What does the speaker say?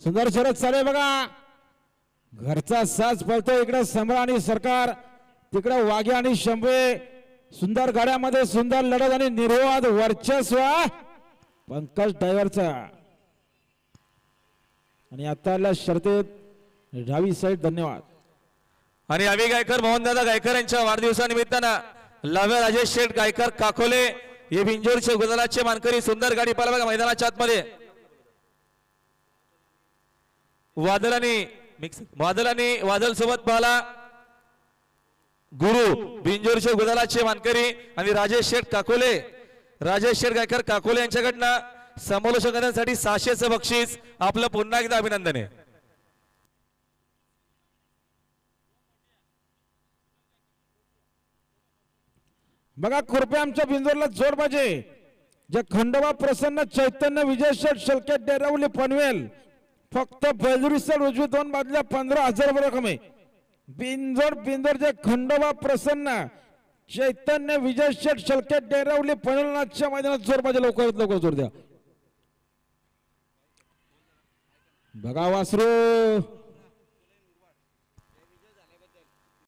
सुंदर शरद चाले बघा. घरचा साज पळतो इकडे सम्रा आणि सरकार तिकडे वाघे आणि शंभे सुंदर गाड्यामध्ये सुंदर लढत आणि निर्वाद वर्चस्व. पंकज ड्रायव्हरचा. आणि आता शर्तेत डावी साईड धन्यवाद. आणि अभि गायकर मोहनदादा गायकर यांच्या वाढदिवसानिमित्तानं लव्य राजेश शेठ गायकर काकोले हे बिंजोरचे गुजरातचे मानकरी सुंदर गाडी पाला बघा मैदानाच्या आतमध्ये. वादल आणि मिक्स वादल वादल सोबत पाहला. गुरु बिंजोरचे गुदालाचे मानकरी आणि राजेश शेठ काकोले. राजेश शेठ गायकर काकोले यांच्याकडनं समालोचकांसाठी सहाशेचं बक्षीस आपलं पुन्हा एकदा अभिनंदन. आहे बघा कृपया आमच्या बिंदूरला जोड पाहिजे. जे खंडोबा प्रसन्न चैतन्य विजय शेठ शलके डेरावली पनवेल फक्त बेलुरी सर उजवी दोन बाजूला पंधरा हजार रुपये रकम आहे बिंजोर बिंदोर जे खंडोबा प्रसन्न चैतन्य विजय शेठ शलके डेरावली पनवेल मैदानात जोर माझ्या लवकरात लवकर जोर द्या. बघा वासरू.